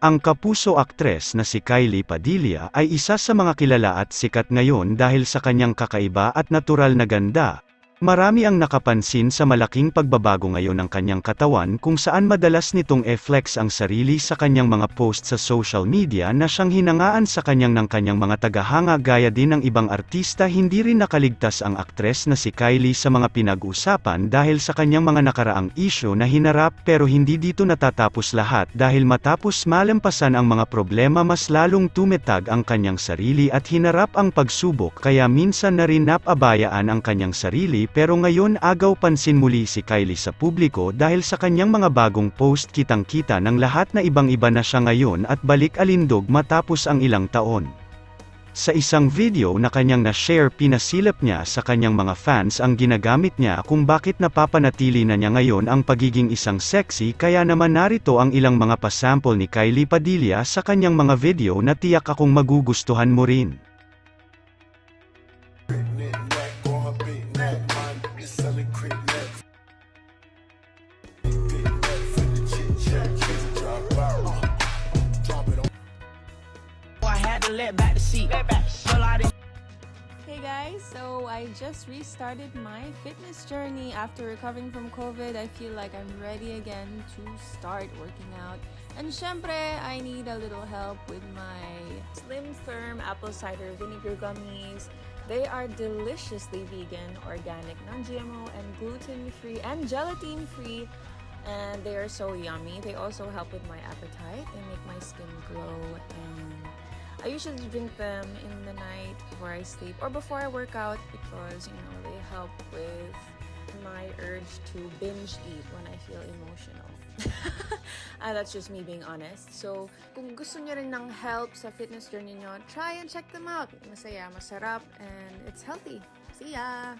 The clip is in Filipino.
Ang kapuso aktres na si Kylie Padilla ay isa sa mga kilala at sikat ngayon dahil sa kanyang kakaiba at natural na ganda. Marami ang nakapansin sa malaking pagbabago ngayon ng kanyang katawan kung saan madalas nitong e-flex ang sarili sa kanyang mga post sa social media na siyang hinangaan sa kanyang ng kanyang mga tagahanga gaya din ng ibang artista. Hindi rin nakaligtas ang aktres na si Kylie sa mga pinag-usapan dahil sa kanyang mga nakaraang isyo na hinarap pero hindi dito natatapos lahat dahil matapos malampasan ang mga problema mas lalong tumetag ang kanyang sarili at hinarap ang pagsubok kaya minsan na rin napabayaan ang kanyang sarili pero ngayon agaw pansin muli si Kylie sa publiko dahil sa kanyang mga bagong post kitang-kita ng lahat na ibang-iba na siya ngayon at balik alindog matapos ang ilang taon. Sa isang video na kanyang na-share pinasilip niya sa kanyang mga fans ang ginagamit niya kung bakit napapanatili na niya ngayon ang pagiging isang sexy kaya naman narito ang ilang mga pasample ni Kylie Padilla sa kanyang mga video na tiyak akong magugustuhan mo rin. Had to let back the seat. Well, I didn't. Hey guys, so I just restarted my fitness journey after recovering from COVID. I feel like I'm ready again to start working out. And syempre, I need a little help with my Slim Firm apple cider vinegar gummies. They are deliciously vegan, organic, non-GMO, and gluten-free and gelatin-free. And they are so yummy. They also help with my appetite. They make my skin glow and I usually drink them in the night before I sleep or before I work out because you know they help with my urge to binge eat when I feel emotional. ah, that's just me being honest. So, kung gusto niyo rin ng help sa fitness journey niyo, try and check them out. Masaya, masarap, and it's healthy. See ya!